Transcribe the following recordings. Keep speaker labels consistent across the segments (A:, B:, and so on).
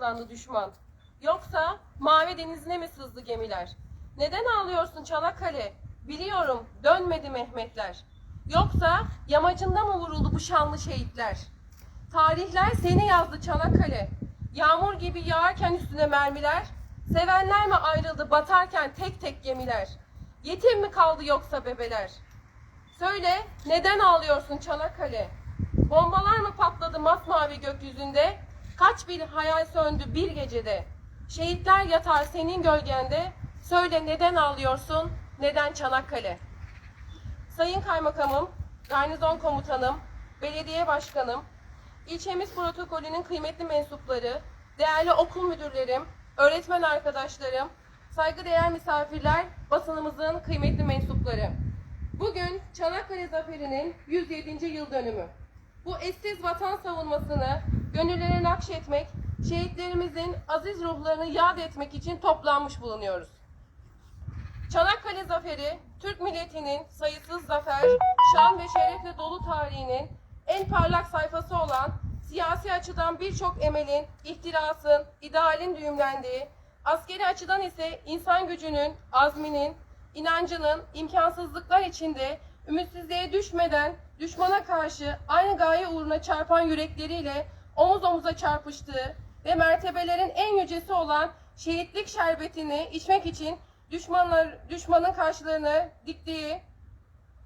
A: saklandı düşman? Yoksa mavi denizine mi sızdı gemiler? Neden ağlıyorsun Çanakkale? Biliyorum dönmedi Mehmetler. Yoksa yamacında mı vuruldu bu şanlı şehitler? Tarihler seni yazdı Çanakkale. Yağmur gibi yağarken üstüne mermiler, sevenler mi ayrıldı batarken tek tek gemiler? Yetim mi kaldı yoksa bebeler? Söyle neden ağlıyorsun Çanakkale? Bombalar mı patladı masmavi gökyüzünde? Kaç bir hayal söndü bir gecede? Şehitler yatar senin gölgende. Söyle neden ağlıyorsun? Neden Çanakkale? Sayın Kaymakamım, Garnizon Komutanım, Belediye Başkanım, ilçemiz protokolünün kıymetli mensupları, değerli okul müdürlerim, öğretmen arkadaşlarım, saygıdeğer misafirler, basınımızın kıymetli mensupları. Bugün Çanakkale Zaferi'nin 107. yıl dönümü. Bu eşsiz vatan savunmasını gönüllere nakşetmek, şehitlerimizin aziz ruhlarını yad etmek için toplanmış bulunuyoruz. Çanakkale Zaferi, Türk milletinin sayısız zafer, şan ve şerefle dolu tarihinin en parlak sayfası olan siyasi açıdan birçok emelin, ihtirasın, idealin düğümlendiği, askeri açıdan ise insan gücünün, azminin, inancının imkansızlıklar içinde ümitsizliğe düşmeden düşmana karşı aynı gaye uğruna çarpan yürekleriyle omuz omuza çarpıştığı ve mertebelerin en yücesi olan şehitlik şerbetini içmek için düşmanlar düşmanın karşılarına diktiği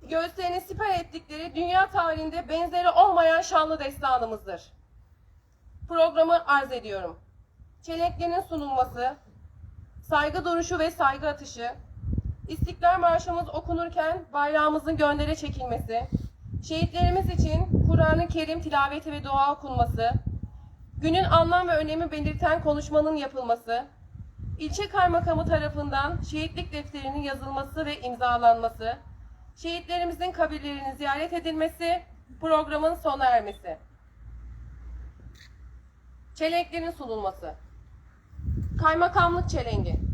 A: göğüslerini siper ettikleri dünya tarihinde benzeri olmayan şanlı destanımızdır. Programı arz ediyorum. Çelenklerin sunulması, saygı duruşu ve saygı atışı, İstiklal Marşımız okunurken bayrağımızın göndere çekilmesi, şehitlerimiz için Kur'an-ı Kerim tilaveti ve dua okunması, günün anlam ve önemi belirten konuşmanın yapılması, ilçe kaymakamı tarafından şehitlik defterinin yazılması ve imzalanması, şehitlerimizin kabirlerinin ziyaret edilmesi, programın sona ermesi. Çelenklerin sunulması. Kaymakamlık çelengi.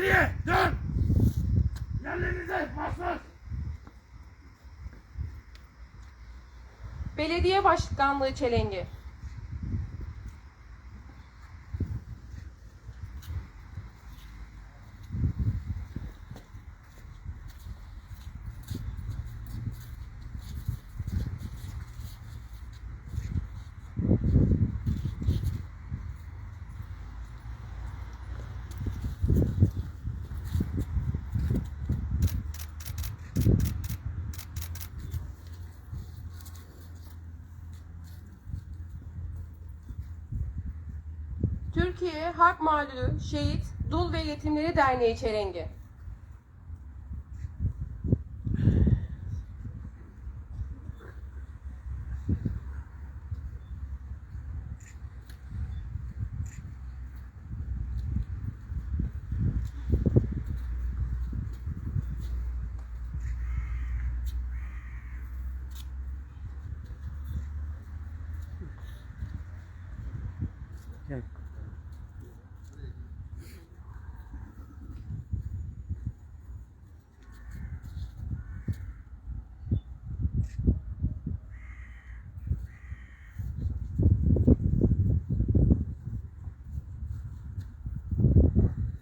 B: Geriye dön! Yerlerinize marş!
A: Belediye Başkanlığı çelengi. Türkiye Harp Mağlulu Şehit Dul ve Yetimleri Derneği çelengi.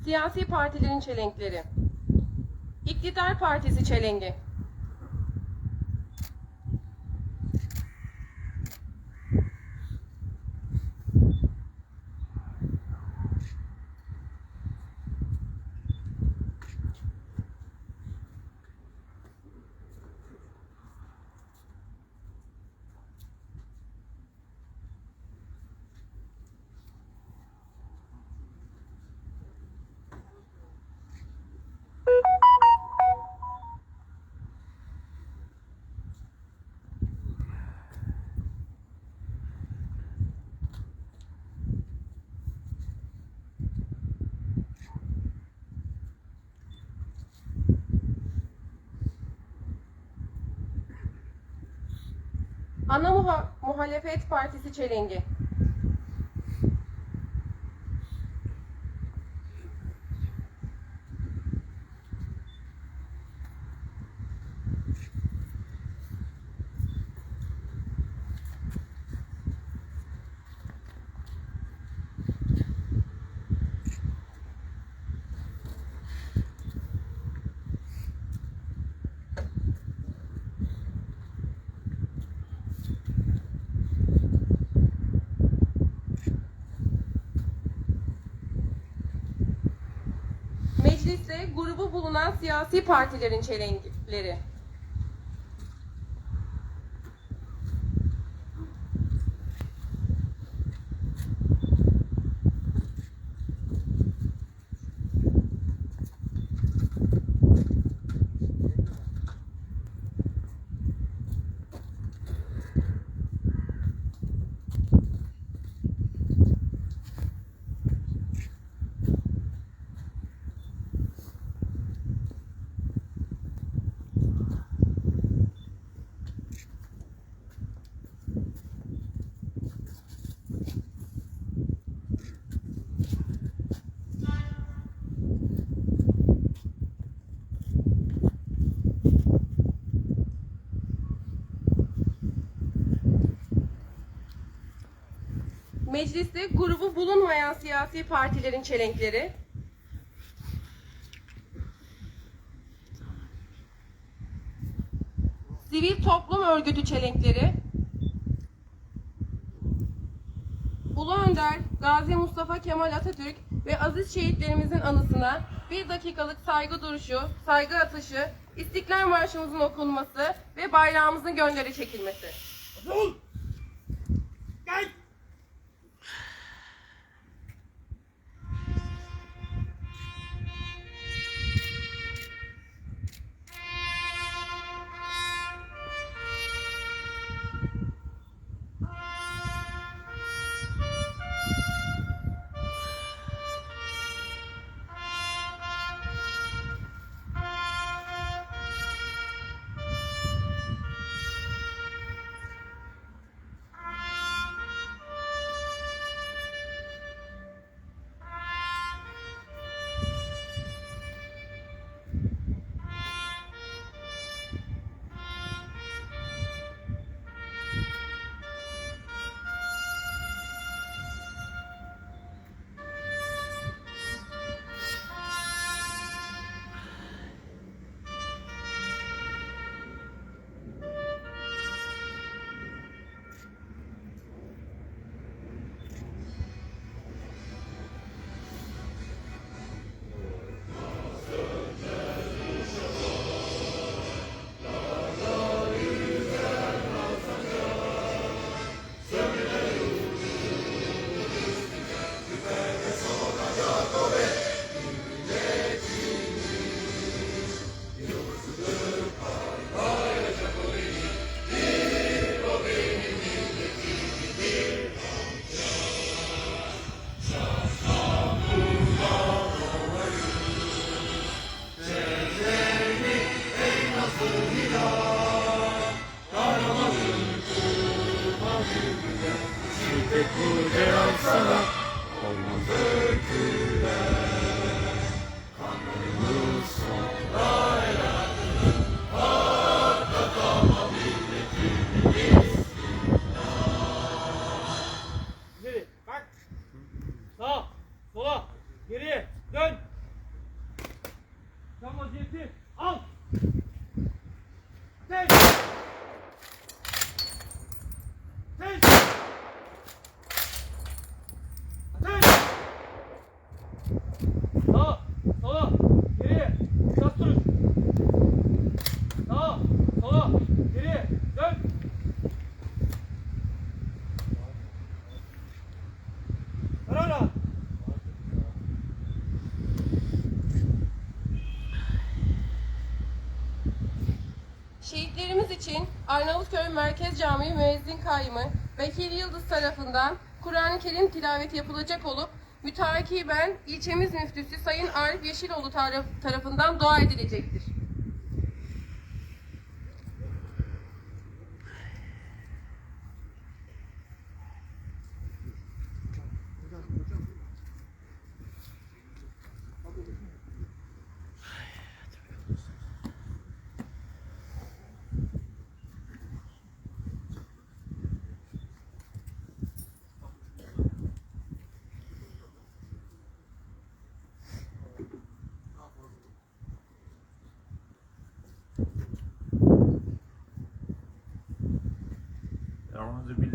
A: Siyasi partilerin çelenkleri. İktidar Partisi çelengi. Ana muha- Muhalefet Partisi çelengi. Mecliste grubu bulunan siyasi partilerin çelenkleri. Mecliste grubu bulunmayan siyasi partilerin çelenkleri. Sivil toplum örgütü çelenkleri. Ulu Önder, Gazi Mustafa Kemal Atatürk ve aziz şehitlerimizin anısına bir dakikalık saygı duruşu, saygı atışı, İstiklal Marşımızın okunması ve bayrağımızın gönderi çekilmesi.
B: Gel.
A: Arnavutköy Merkez Camii Müezzin Kayyımı Bekir Yıldız tarafından Kur'an-ı Kerim tilaveti yapılacak olup mütakiben ilçemiz müftüsü Sayın Arif Yeşiloğlu taraf- tarafından dua edilecektir.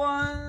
C: one.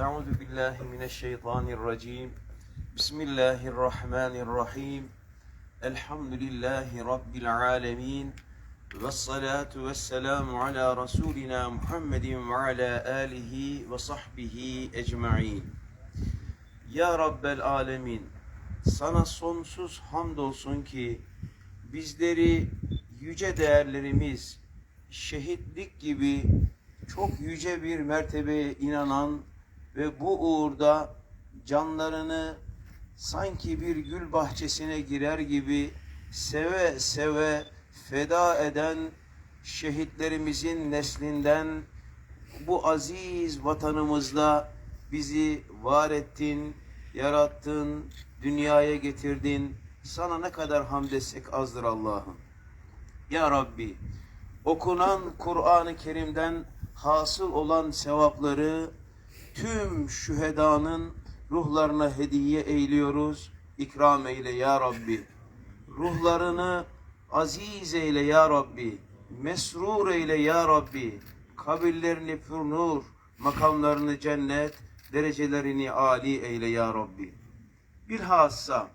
C: Euzu billahi mineşşeytanirracim. Bismillahirrahmanirrahim. Elhamdülillahi rabbil alamin. Ve salatu ve selamu ala Resulina Muhammedin ve ala alihi ve sahbihi ecma'in. Ya Rabbel Alemin, sana sonsuz hamdolsun ki bizleri yüce değerlerimiz, şehitlik gibi çok yüce bir mertebeye inanan ve bu uğurda canlarını sanki bir gül bahçesine girer gibi seve seve feda eden şehitlerimizin neslinden bu aziz vatanımızda bizi var ettin, yarattın, dünyaya getirdin. Sana ne kadar hamd etsek azdır Allah'ım. Ya Rabbi, okunan Kur'an-ı Kerim'den hasıl olan sevapları tüm şühedanın ruhlarına hediye eyliyoruz. İkram eyle ya Rabbi. Ruhlarını aziz eyle ya Rabbi. Mesrur eyle ya Rabbi. Kabirlerini pür makamlarını cennet, derecelerini âli eyle ya Rabbi. Bilhassa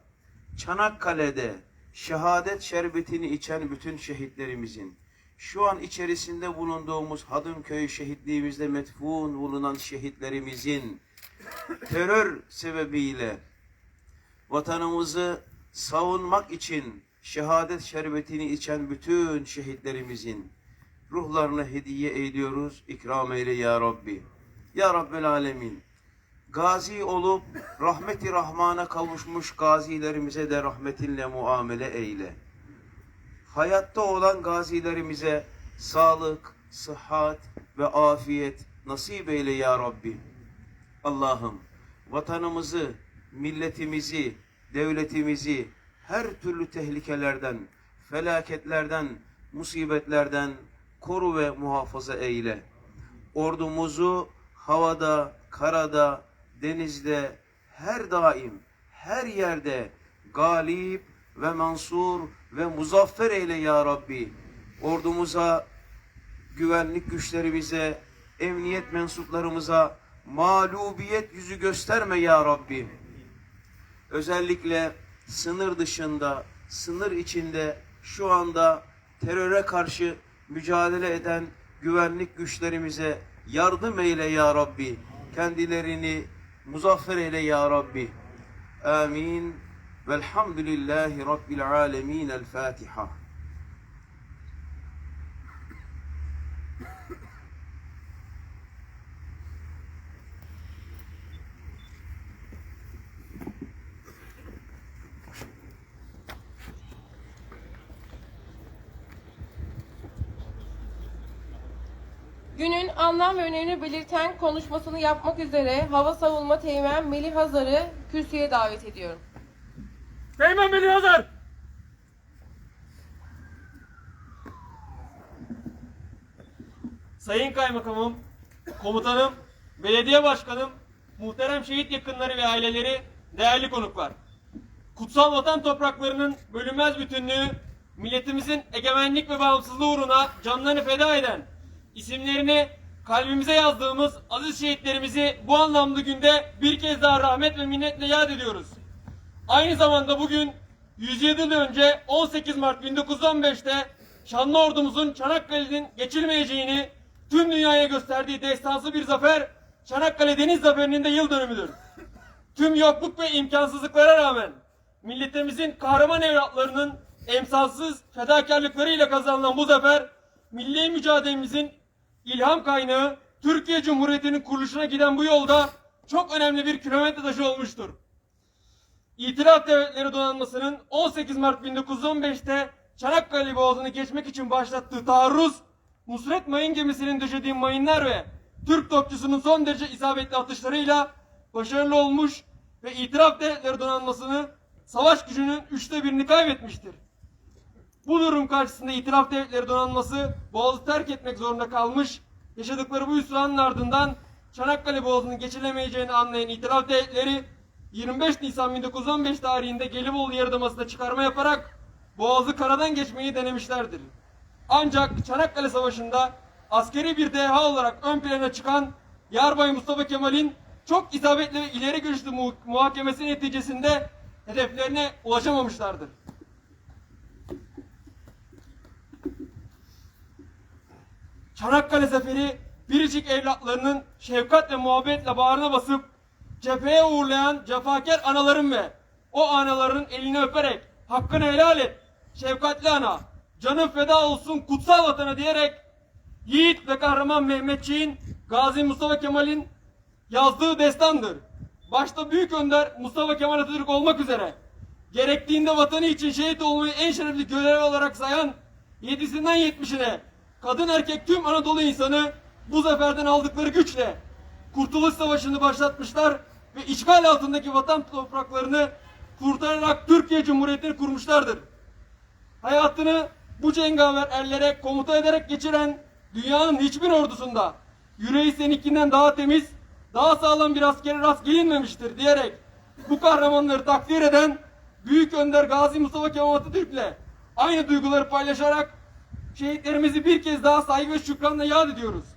C: Çanakkale'de şehadet şerbetini içen bütün şehitlerimizin, şu an içerisinde bulunduğumuz Hadımköy şehitliğimizde metfun bulunan şehitlerimizin terör sebebiyle vatanımızı savunmak için şehadet şerbetini içen bütün şehitlerimizin ruhlarına hediye ediyoruz. İkram eyle ya Rabbi. Ya Rabbel Alemin. Gazi olup rahmeti rahmana kavuşmuş gazilerimize de rahmetinle muamele eyle. Hayatta olan gazilerimize sağlık, sıhhat ve afiyet nasip eyle ya Rabbi. Allah'ım vatanımızı, milletimizi, devletimizi her türlü tehlikelerden, felaketlerden, musibetlerden koru ve muhafaza eyle. Ordumuzu havada, karada, denizde, her daim, her yerde galip ve mansur ve muzaffer eyle ya Rabbi. Ordumuza, güvenlik güçlerimize, emniyet mensuplarımıza mağlubiyet yüzü gösterme ya Rabbi. Özellikle sınır dışında, sınır içinde şu anda teröre karşı mücadele eden güvenlik güçlerimize yardım eyle ya Rabbi. Kendilerini muzaffer eyle ya Rabbi. Amin. Velhamdülillahi Rabbil alemin. El Fatiha.
A: Günün anlam ve önemini belirten konuşmasını yapmak üzere Hava Savunma Teğmen Melih Hazar'ı kürsüye davet ediyorum.
B: Teğmen Melih Hazar.
D: Sayın Kaymakamım, Komutanım, Belediye Başkanım, muhterem şehit yakınları ve aileleri, değerli konuklar. Kutsal vatan topraklarının bölünmez bütünlüğü, milletimizin egemenlik ve bağımsızlığı uğruna canlarını feda eden, isimlerini kalbimize yazdığımız aziz şehitlerimizi bu anlamlı günde bir kez daha rahmet ve minnetle yad ediyoruz. Aynı zamanda bugün 107 yıl önce 18 Mart 1915'te şanlı ordumuzun Çanakkale'nin geçilmeyeceğini tüm dünyaya gösterdiği destansı bir zafer Çanakkale Deniz Zaferi'nin de yıl dönümüdür. Tüm yokluk ve imkansızlıklara rağmen milletimizin kahraman evlatlarının emsalsız fedakarlıklarıyla kazanılan bu zafer milli mücadelemizin ilham kaynağı Türkiye Cumhuriyeti'nin kuruluşuna giden bu yolda çok önemli bir kilometre taşı olmuştur. İtilaf Devletleri Donanması'nın 18 Mart 1915'te Çanakkale Boğazı'nı geçmek için başlattığı taarruz, Nusret Mayın gemisinin döşediği mayınlar ve Türk topçusunun son derece isabetli atışlarıyla başarılı olmuş ve İtilaf Devletleri Donanması'nı savaş gücünün üçte birini kaybetmiştir. Bu durum karşısında İtilaf Devletleri Donanması Boğaz'ı terk etmek zorunda kalmış, yaşadıkları bu hüsranın ardından Çanakkale Boğazı'nın geçilemeyeceğini anlayan İtilaf Devletleri 25 Nisan 1915 tarihinde Gelibolu Yarımadası'nda çıkarma yaparak Boğaz'ı karadan geçmeyi denemişlerdir. Ancak Çanakkale Savaşı'nda askeri bir deha olarak ön plana çıkan Yarbay Mustafa Kemal'in çok isabetli ve ileri görüşlü mu- muhakemesi neticesinde hedeflerine ulaşamamışlardır. Çanakkale Zaferi biricik evlatlarının şefkat ve muhabbetle bağrına basıp cepheye uğurlayan cefakar anaların ve o anaların elini öperek hakkını helal et şefkatli ana canın feda olsun kutsal vatana diyerek yiğit ve kahraman Mehmetçiğin Gazi Mustafa Kemal'in yazdığı destandır. Başta Büyük Önder Mustafa Kemal Atatürk olmak üzere gerektiğinde vatanı için şehit olmayı en şerefli görev olarak sayan 7'sinden 70'ine kadın erkek tüm Anadolu insanı bu zaferden aldıkları güçle Kurtuluş Savaşı'nı başlatmışlar ve işgal altındaki vatan topraklarını kurtararak Türkiye Cumhuriyeti'ni kurmuşlardır. Hayatını bu cengaver erlere komuta ederek geçiren dünyanın hiçbir ordusunda yüreği seninkinden daha temiz, daha sağlam bir askere rast gelinmemiştir diyerek bu kahramanları takdir eden Büyük Önder Gazi Mustafa Kemal Atatürk'le aynı duyguları paylaşarak şehitlerimizi bir kez daha saygı ve şükranla yad ediyoruz.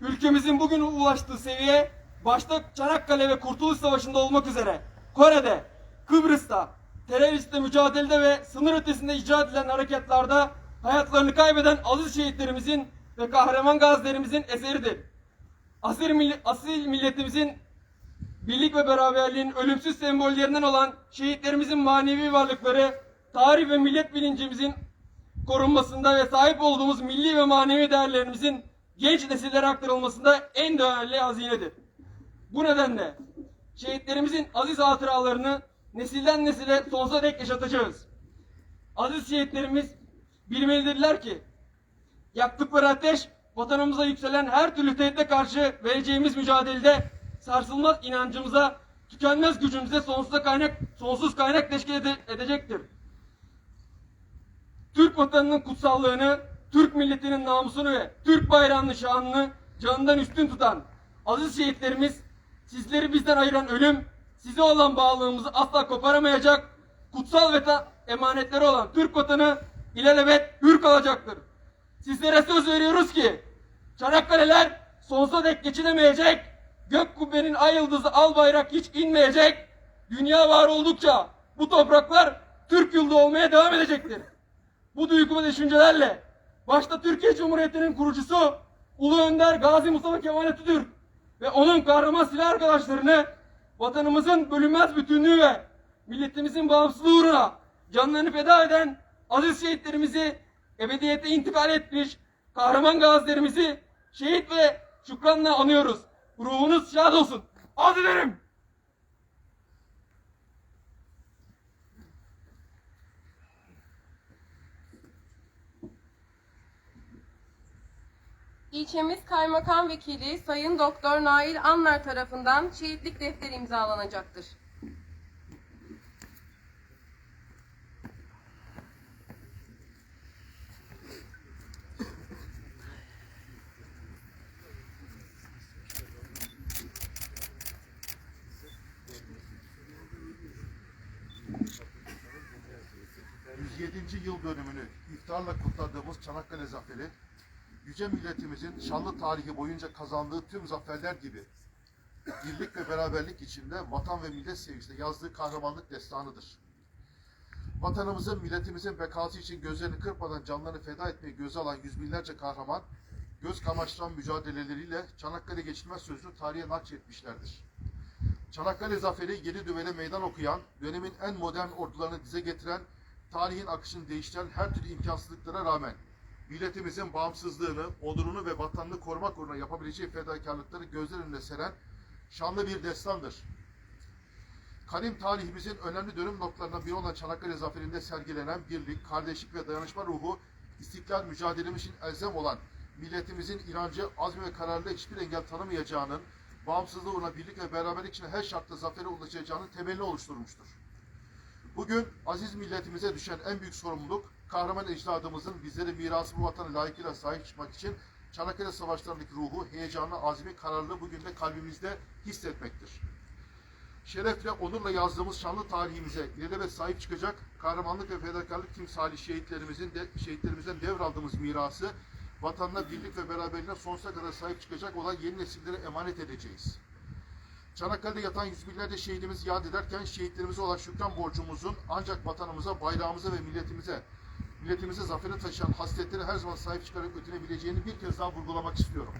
D: Ülkemizin bugün ulaştığı seviye başta Çanakkale ve Kurtuluş Savaşı'nda olmak üzere Kore'de, Kıbrıs'ta, teröristle mücadelede ve sınır ötesinde icra edilen harekatlarda hayatlarını kaybeden aziz şehitlerimizin ve kahraman gazilerimizin eseridir. Asil, milli- asil milletimizin birlik ve beraberliğin ölümsüz sembollerinden olan şehitlerimizin manevi varlıkları, tarih ve millet bilincimizin korunmasında ve sahip olduğumuz milli ve manevi değerlerimizin genç nesillere aktarılmasında en değerli hazinedir. Bu nedenle şehitlerimizin aziz hatıralarını nesilden nesile sonsuza dek yaşatacağız. Aziz şehitlerimiz bilmelidirler ki yaktıkları ateş vatanımıza yükselen her türlü tehditle karşı vereceğimiz mücadelede sarsılmaz inancımıza, tükenmez gücümüze sonsuza kaynak, sonsuz kaynak teşkil ede- edecektir. Türk vatanının kutsallığını, Türk milletinin namusunu ve Türk bayrağının şanını canından üstün tutan aziz şehitlerimiz sizleri bizden ayıran ölüm, size olan bağlılığımızı asla koparamayacak, kutsal ve ta- emanetleri olan Türk vatanı ilelebet hür kalacaktır. Sizlere söz veriyoruz ki Çanakkale'ler sonsuza dek geçilemeyecek, gök kubbenin ay yıldızı al bayrak hiç inmeyecek, dünya var oldukça bu topraklar Türk yurdu olmaya devam edecektir. Bu duygu ve düşüncelerle başta Türkiye Cumhuriyeti'nin kurucusu Ulu Önder Gazi Mustafa Kemal Atatürk ve onun kahraman silah arkadaşlarını vatanımızın bölünmez bütünlüğü ve milletimizin bağımsızlığı uğruna canlarını feda eden aziz şehitlerimizi ebediyete intikal etmiş kahraman gazilerimizi şehit ve şükranla anıyoruz. Ruhunuz şad olsun. Az dilerim.
A: İlçemiz Kaymakam Vekili Sayın Doktor Nail Anlar tarafından şehitlik defteri imzalanacaktır.
E: Biz 107. yıl dönümünü iftarla kutladığımız Çanakkale Zaferi, yüce milletimizin şanlı tarihi boyunca kazandığı tüm zaferler gibi birlik ve beraberlik içinde vatan ve millet sevgisinde yazdığı kahramanlık destanıdır. Vatanımızın, milletimizin bekası için gözlerini kırpmadan canlarını feda etmeyi göze alan yüz binlerce kahraman, göz kamaştıran mücadeleleriyle Çanakkale geçilmez sözünü tarihe nakşetmişlerdir. Çanakkale Zaferi yeni düvele meydan okuyan, dönemin en modern ordularını dize getiren, tarihin akışını değiştiren her türlü imkansızlıklara rağmen milletimizin bağımsızlığını, onurunu ve vatanını korumak uğruna yapabileceği fedakarlıkları gözler önüne seren şanlı bir destandır. Kadim tarihimizin önemli dönüm noktalarından biri olan Çanakkale Zaferi'nde sergilenen birlik, kardeşlik ve dayanışma ruhu, istiklal mücadelemiz için elzem olan milletimizin inancı, azmi ve kararlılığı hiçbir engel tanımayacağının, bağımsızlığı uğruna birlik ve beraberlik için her şartta zafere ulaşacağının temelini oluşturmuştur. Bugün aziz milletimize düşen en büyük sorumluluk, kahraman ecdadımızın bizlere mirası bu vatana layıkıyla sahip çıkmak için Çanakkale Savaşları'ndaki ruhu, heyecanı, azmi, kararlılığı bugün de kalbimizde hissetmektir. Şerefle, onurla yazdığımız şanlı tarihimize ilelebet sahip çıkacak, kahramanlık ve fedakarlık timsali şehitlerimizin de, şehitlerimizden devraldığımız mirası, vatanına birlik ve beraberliğine sonsuza kadar sahip çıkacak olan yeni nesillere emanet edeceğiz. Çanakkale'de yatan yüz binlerce şehidimizi yad ederken şehitlerimize olan şükran borcumuzun ancak vatanımıza, bayrağımıza ve milletimize, milletimize zaferi taşıyan hasletleri her zaman sahip çıkarak ötülebileceğini bir kez daha vurgulamak istiyorum.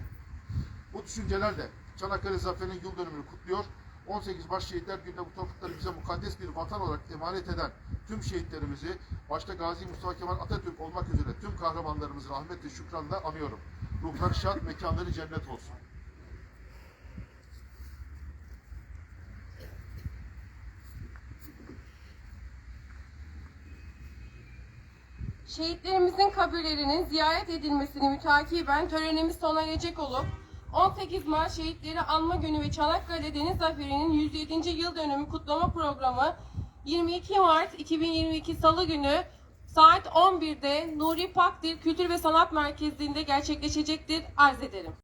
E: Bu düşüncelerle Çanakkale Zaferi'nin yıl dönümünü kutluyor. 18 baş şehitler günde bu toprakları bize mukaddes bir vatan olarak emanet eden tüm şehitlerimizi, başta Gazi Mustafa Kemal Atatürk olmak üzere tüm kahramanlarımızı rahmet ve şükranla anıyorum. Ruhları şad, mekanları cennet olsun.
A: Şehitlerimizin kabirlerinin ziyaret edilmesini mütakiben törenimiz sona erecek olup 18 Mart Şehitleri Anma Günü ve Çanakkale Deniz Zaferi'nin 107. yıl dönümü kutlama programı 22 Mart 2022 Salı günü saat 11'de Nuri Pakdil Kültür ve Sanat Merkezi'nde gerçekleşecektir. Arz ederim.